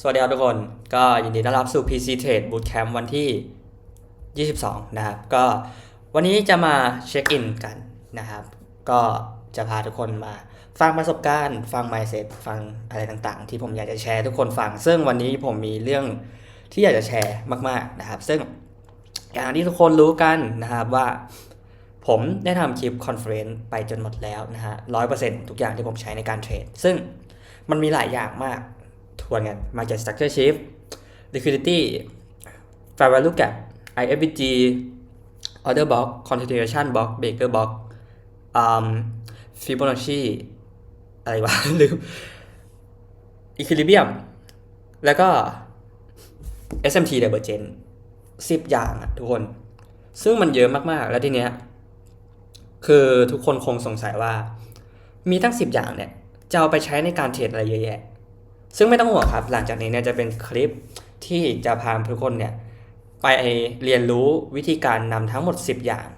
สวัสดีครับทุกคนก็ยินดีต้อนรับสู่ PC Trade Bootcamp วันที่ 22 นะครับ ก็วันนี้จะมาเช็คอินกันนะครับ ก็จะพาทุกคนมาฟังประสบการณ์ ฟัง mindset ฟังอะไรต่างๆ ที่ผมอยากจะแชร์ทุกคนฟัง ซึ่งวันนี้ผมมีเรื่องที่อยากจะแชร์มากๆนะครับ ซึ่งอย่างที่ทุกคนรู้กันนะครับว่าผมได้ทำคลิปคอนเฟรนซ์ไปจนหมดแล้วนะฮะร้อยเปอร์เซ็นต์ทุกอย่างที่ผมใช้ในการเทรด ซึ่งมันมีหลายอย่างมาก ทวนกัน Market Structure Shift Liquidity Fair Value Gap IFBG Order Block Continuation Block Baker Block um, Fibonacci อะไรวะลืม Equilibrium แล้วก็ SMT Divergence 10อย่างอะทุกคน ซึ่งมันเยอะมาก ๆ แล้วทีเนี้ย คือทุกคนคงสงสัยว่า มีตั้ง10อย่างเนี่ย จะเอาไปใช้ในการเทรดอะไรเยอะแยะ ซึ่งไม่ต้องห่วงครับ หลังจากนี้เนี่ยจะเป็นคลิปที่จะพาทุกคนเนี่ยไปเรียนรู้วิธีการนำทั้งหมด 10 อย่าง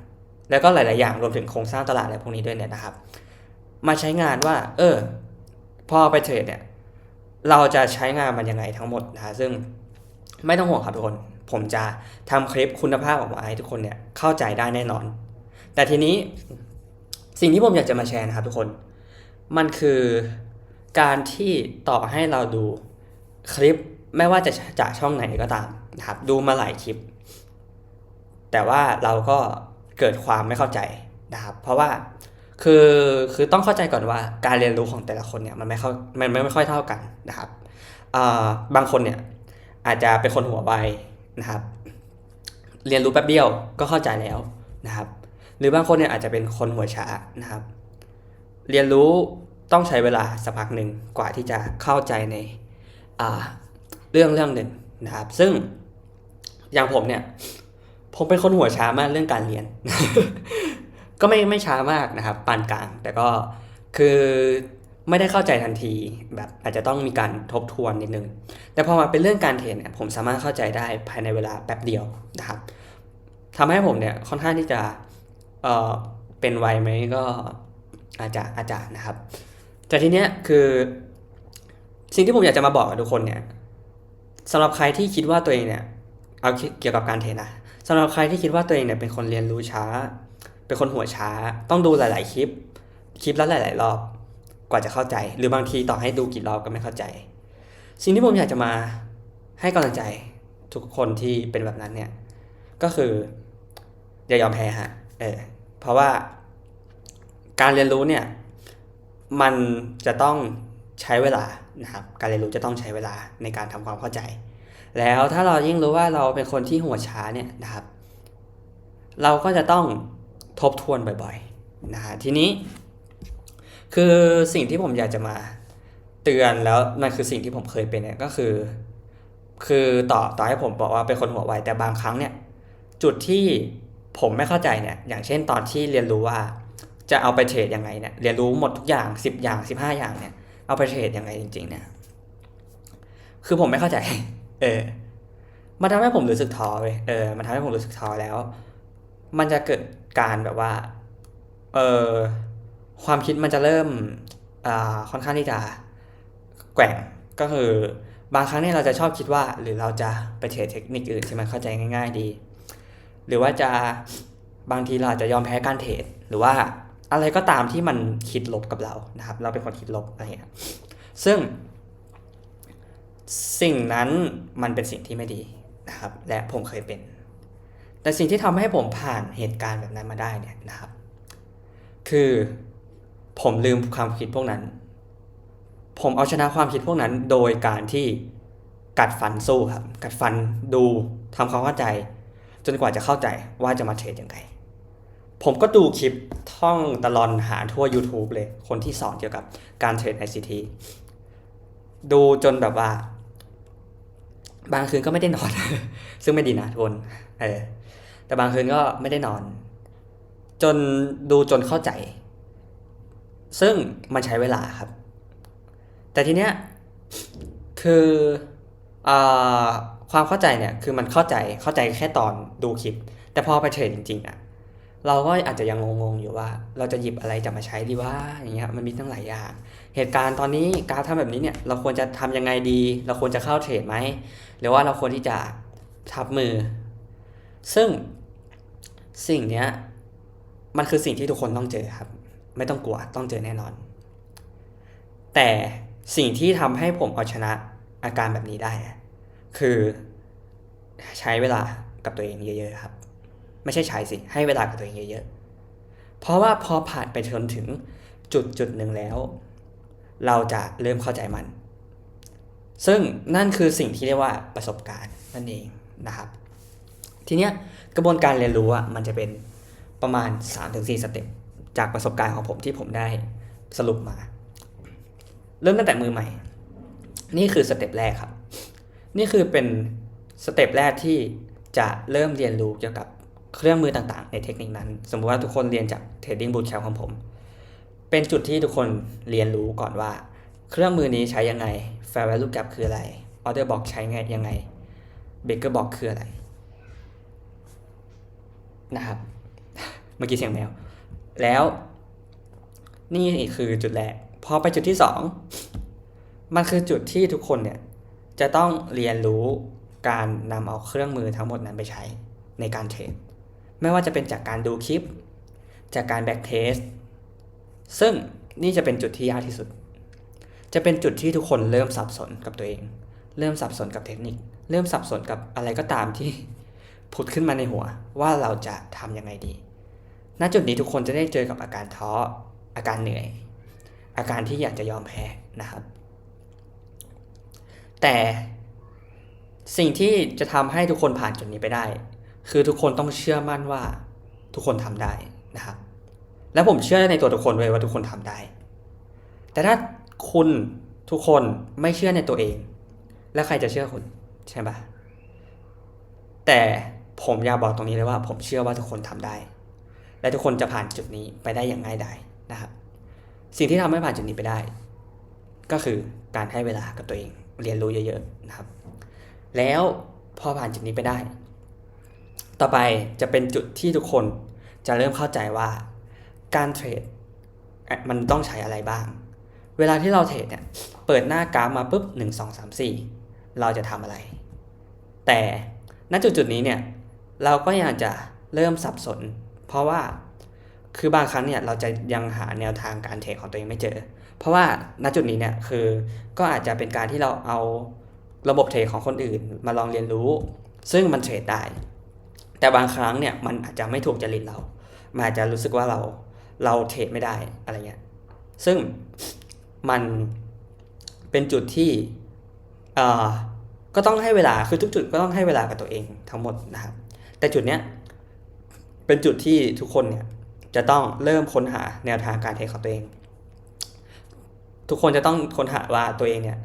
แล้วก็หลาย ๆ อย่างรวมถึงโครงสร้างตลาดอะไรพวกนี้ด้วยเนี่ยนะครับ มาใช้งานว่า เออ พอไปเทรดเนี่ยเราจะใช้งานมันยังไงทั้งหมดนะฮะซึ่งไม่ต้องห่วงครับทุกคน ผมจะทำคลิปคุณภาพออกมาให้ทุกคนเนี่ยเข้าใจได้แน่นอน แต่ทีนี้สิ่งที่ผมอยากจะมาแชร์นะครับทุกคน มันคือ การที่ต่อให้เราดูคลิปไม่ว่าจะจากช่องไหนก็ตามนะครับดูมาหลายคลิป แต่ว่าเราก็เกิดความไม่เข้าใจนะครับ เพราะว่าคือคือต้องเข้าใจก่อนว่าการเรียนรู้ของแต่ละคนเนี่ยมันไม่เข้ามันไม่ไม่ค่อยเท่ากันนะครับบางคนเนี่ยอาจจะเป็นคนหัวไวนะครับ เรียนรู้แป๊บเดียวก็เข้าใจแล้วนะครับ หรือบางคนเนี่ยอาจจะเป็นคนหัวช้านะครับ เรียนรู้ ต้องใช้เวลาสักพักหนึ่งกว่าที่จะเข้าใจในเรื่องเรื่องหนึ่งนะครับ ซึ่งอย่างผมเนี่ย ผมเป็นคนหัวช้ามากเรื่องการเรียน ก็ไม่ไม่ช้ามากนะครับ ปานกลาง แต่ก็คือไม่ได้เข้าใจทันที แบบอาจจะต้องมีการทบทวนนิดนึง แต่พอมาเป็นเรื่องการเทรดเนี่ยผมสามารถเข้าใจได้ภายในเวลาแป๊บเดียวนะครับทำให้ผมเนี่ยค่อนข้างที่จะเออเป็นไวไหมก็อาจจะอาจจะนะครับ แต่ทีเนี้ยคือสิ่งที่ผมอยากจะมาบอกกับทุกคนเนี่ยสำหรับใครที่คิดว่าตัวเองเนี่ยเอาเกี่ยวกับการเทรดนะสำหรับใครที่คิดว่าตัวเองเนี่ยเป็นคนเรียนรู้ช้า เป็นคนหัวช้า ต้องดูหลาย ๆ คลิป คลิปละหลาย ๆ รอบกว่าจะเข้าใจ หรือบางทีต่อให้ดูกี่รอบก็ไม่เข้าใจ สิ่งที่ผมอยากจะมาให้กำลังใจทุกคนที่เป็นแบบนั้นเนี่ยก็คืออย่ายอมแพ้ฮะเออเพราะว่าการเรียนรู้เนี่ย มันจะต้องใช้เวลานะครับการเรียนรู้จะต้องใช้เวลาในการทำความเข้าใจ แล้วถ้าเรายิ่งรู้ว่าเราเป็นคนที่หัวช้าเนี่ยนะครับ เราก็จะต้องทบทวนบ่อยๆนะฮะทีนี้ คือสิ่งที่ผมอยากจะมาเตือนแล้วมันคือสิ่งที่ผมเคยเป็นเนี่ยก็คือ คือต่อต่อให้ผมบอกว่าเป็นคนหัวไวแต่บางครั้งเนี่ย จุดที่ผมไม่เข้าใจเนี่ยอย่างเช่นตอนที่เรียนรู้ว่า จะเอาไปเทรดยังไงเนี่ยเรียนรู้หมดทุกอย่าง 10 อย่าง 15 อย่างเนี่ยเอาไปเทรดยังไงจริง ๆ เนี่ย คือผมไม่เข้าใจ เออมันทำให้ผมรู้สึกท้อเลยเออ มันทำให้ผมรู้สึกท้อแล้ว มันจะเกิดการแบบว่า เออความคิดมันจะเริ่ม อ่า ค่อนข้างที่จะแกว่ง ก็คือบางครั้งเนี่ยเราจะชอบคิดว่า หรือเราจะไปเทรดเทคนิคอื่นที่มันเข้าใจง่าย ๆ ดี หรือว่าจะบางทีเราจะยอมแพ้การเทรด หรือว่า อะไรก็ตามที่มันคิดลบกับเรานะครับ เราเป็นคนคิดลบอะไรอย่างเงี้ยซึ่ง สิ่งนั้นมันเป็นสิ่งที่ไม่ดีนะครับ และผมเคยเป็น แต่สิ่งที่ทำให้ผมผ่านเหตุการณ์แบบนั้นมาได้เนี่ยนะครับ คือผมลืมความคิดพวกนั้น ผมเอาชนะความคิดพวกนั้น โดยการที่กัดฟันสู้ครับ กัดฟันดูทำความเข้าใจ จนกว่าจะเข้าใจว่าจะมาเทรดยังไง ผมก็ดูคลิปท่องตลอนหาทั่ว YouTube เลย คนที่สอนเกี่ยวกับการเทรด ICT ดูจนแบบว่า บางคืนก็ไม่ได้นอน ซึ่งไม่ดีนะทุกคนเออแต่บางคืนก็ไม่ได้นอน จนดูจนเข้าใจ ซึ่งมันใช้เวลาครับ แต่ทีเนี้ยคืออความเข้าใจเนี่ยคือมันเข้าใจเข้าใจแค่ตอนดูคลิป แต่พอไปเทรดจริงๆอะ เราก็อาจจะยังงงๆอยู่ว่า เราจะหยิบอะไรจะมาใช้ดีว่าอย่างเงี้ยมันมีตั้งหลายอย่าง เหตุการณ์ตอนนี้การทำแบบนี้เนี่ยเราควรจะทำยังไงดี เราควรจะเข้าเทรดไหมหรือว่าเราควรที่จะทับมือ ซึ่งสิ่งเนี้ยมันคือสิ่งที่ทุกคนต้องเจอครับ ไม่ต้องกลัวต้องเจอแน่นอน แต่สิ่งที่ทำให้ผมเอาชนะอาการแบบนี้ได้ คือใช้เวลากับตัวเองเยอะๆครับ ไม่ใช่ใช้สิ ให้เวลากับตัวเองเยอะๆ เพราะว่าพอผ่านไปจนถึงจุดจุดหนึ่งแล้ว เราจะเริ่มเข้าใจมัน ซึ่งนั่นคือสิ่งที่เรียกว่าประสบการณ์นั่นเองนะครับ ทีเนี้ยกระบวนการเรียนรู้อะมันจะเป็นประมาณ 3-4 สเต็ปจากประสบการณ์ของผมที่ผมได้สรุปมา เริ่มตั้งแต่มือใหม่ นี่คือสเต็ปแรกครับ นี่คือเป็นสเต็ปแรกที่จะเริ่มเรียนรู้เกี่ยวกับ เครื่องมือต่างๆ ในเทคนิคนั้น สมมติว่าทุกคนเรียนจาก Trading Bootcamp ของผม เป็นจุดที่ทุกคนเรียนรู้ก่อนว่า เครื่องมือนี้ใช้ยังไง Fair Value Gap คืออะไร Order Box ใช้ไงยังไง Baker Box คืออะไร นะครับ เมื่อกี้เสียงแมว แล้วนี่คือจุดแรก พอไปจุดที่สองมันคือจุดที่ทุกคนเนี่ย จะต้องเรียนรู้การนำเอาเครื่องมือทั้งหมดนั้นไปใช้ในการเทรด ไม่ว่าจะเป็นจากการดูคลิป จากการแบ็กเทสซึ่งนี่จะเป็นจุดที่ยากที่สุด จะเป็นจุดที่ทุกคนเริ่มสับสนกับตัวเอง เริ่มสับสนกับเทคนิค เริ่มสับสนกับอะไรก็ตามที่ผุดขึ้นมาในหัวว่าเราจะทำยังไงดี ณ จุดนี้ทุกคนจะได้เจอกับอาการท้อ อาการเหนื่อย อาการที่อยากจะยอมแพ้นะครับ แต่สิ่งที่จะทำให้ทุกคนผ่านจุดนี้ไปได้ คือทุกคนต้องเชื่อมั่นว่าทุกคนทำได้นะครับ และผมเชื่อในตัวทุกคนเลยว่าทุกคนทำได้ แต่ถ้าคุณทุกคนไม่เชื่อในตัวเอง แล้วใครจะเชื่อคุณใช่ปะแต่ผมอยากบอกตรงนี้เลยว่า ผมเชื่อว่าทุกคนทำได้ และทุกคนจะผ่านจุดนี้ไปได้อย่างง่ายดายนะครับ สิ่งที่ทำให้ผ่านจุดนี้ไปได้ ก็คือการให้เวลากับตัวเอง เรียนรู้เยอะ ๆนะครับ แล้วพอผ่านจุดนี้ไปได้ ต่อไปจะเป็นจุดที่ทุกคนจะเริ่มเข้าใจว่าการเทรดมันต้องใช้อะไรบ้าง เวลาที่เราเทรดเนี่ยเปิดหน้ากราฟมาปุ๊บหนึ่งสองสามสี่เราจะทำอะไร แต่ณจุดจุดนี้เนี่ยเราก็ยังจะเริ่มสับสน เพราะว่าคือบางครั้งเนี่ยเราจะยังหาแนวทางการเทรดของตัวเองไม่เจอ เพราะว่าณจุดนี้เนี่ยคือก็อาจจะเป็นการที่เราเอาระบบเทรดของคนอื่นมาลองเรียนรู้ ซึ่งมันเทรดได้ แต่บางครั้งเนี่ยมันอาจจะไม่ถูกจริตเรามันอาจจะรู้สึกว่าเราเราเทรดไม่ได้อะไรเงี้ยซึ่งมันเป็นจุดที่เอ่อก็ต้องให้เวลาคือทุกจุดก็ต้องให้เวลากับตัวเองทั้งหมดนะครับ แต่จุดเนี้ยเป็นจุดที่ทุกคนเนี่ยจะต้องเริ่มค้นหาแนวทางการเทรดของตัวเอง ทุกคนจะต้องค้นหาว่าตัวเองเนี่ย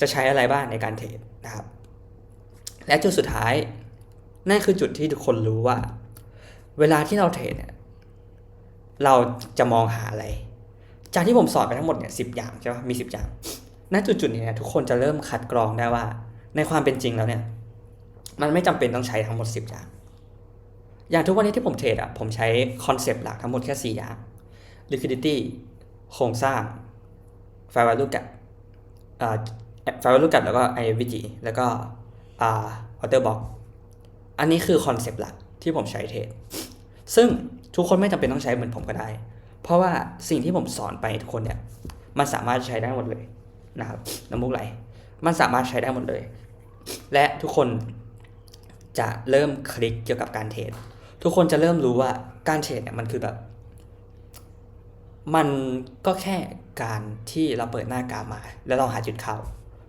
จะใช้อะไรบ้างในการเทรดนะครับ และจุดสุดท้าย นั่นคือจุดที่ทุกคนรู้ว่า เวลาที่เราเทรดเนี่ยเราจะมองหาอะไร จากที่ผมสอนไปทั้งหมดเนี่ยสิบอย่างใช่ไหมมีสิบอย่างณจุดจุดๆนี้เนี่ยทุกคนจะเริ่มคัดกรองได้ว่า ในความเป็นจริงแล้วเนี่ย มันไม่จำเป็นต้องใช้ทั้งหมดสิบอย่าง อย่างทุกวันนี้ที่ผมเทรดอะผมใช้คอนเซปต์หลักทั้งหมดแค่สี่อย่าง liquidity โครงสร้าง fair value gap อ่า fair value gap แล้วก็ IVG แล้วก็อ่า order box อันนี้คือคอนเซปต์หลักที่ผมใช้เทรดซึ่งทุกคนไม่จำเป็นต้องใช้เหมือนผมก็ได้ เพราะว่าสิ่งที่ผมสอนไปทุกคนเนี่ย มันสามารถใช้ได้หมดเลยนะครับน้ำมูกไหล มันสามารถใช้ได้หมดเลย และทุกคนจะเริ่มคลิกเกี่ยวกับการเทรดทุกคนจะเริ่มรู้ว่าการเทรดเนี่ยมันคือแบบ มันก็แค่การที่เราเปิดหน้ากราฟมา แล้วเราหาจุดเข้า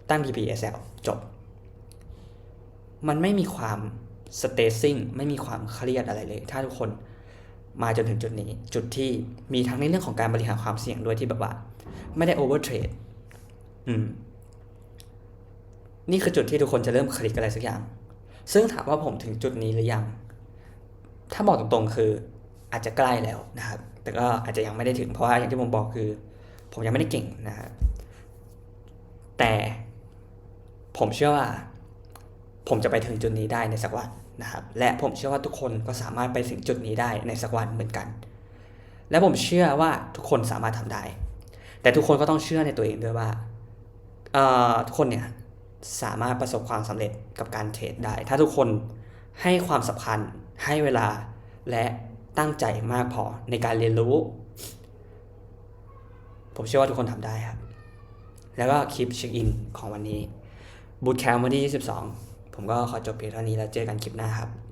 ตั้ง PPSL จบ มันไม่มีความ สเตซิ่งไม่มีความเครียดอะไรเลย ถ้าทุกคนมาจนถึงจุดนี้ จุดที่มีทั้งในเรื่องของการบริหารความเสี่ยงด้วยที่แบบว่า ไม่ได้โอเวอร์เทรดอืม นี่คือจุดที่ทุกคนจะเริ่มคลิกอะไรสักอย่าง ซึ่งถามว่าผมถึงจุดนี้หรือยัง ถ้าบอกตรงๆคืออาจจะใกล้แล้วนะครับ แต่ก็อาจจะยังไม่ได้ถึง เพราะว่าอย่างที่ผมบอกคือ ผมยังไม่ได้เก่งนะครับแต่ผมเชื่อว่า ผมจะไปถึงจุดนี้ได้ในสักวันนะครับ และผมเชื่อว่าทุกคนก็สามารถไปถึงจุดนี้ได้ในสักวันเหมือนกัน และผมเชื่อว่าทุกคนสามารถทำได้ แต่ทุกคนก็ต้องเชื่อในตัวเองด้วยว่าทุกคนเนี่ยสามารถประสบความสำเร็จกับการเทรดได้ ถ้าทุกคนให้ความสำคัญให้เวลาและตั้งใจมากพอในการเรียนรู้ ผมเชื่อว่าทุกคนทำได้ครับ แล้วก็คลิปเช็คอินของวันนี้บูตแคมป์วันที่ 22 ผมก็ขอจบเพียงเท่านี้แล้วเจอกันคลิปหน้าครับ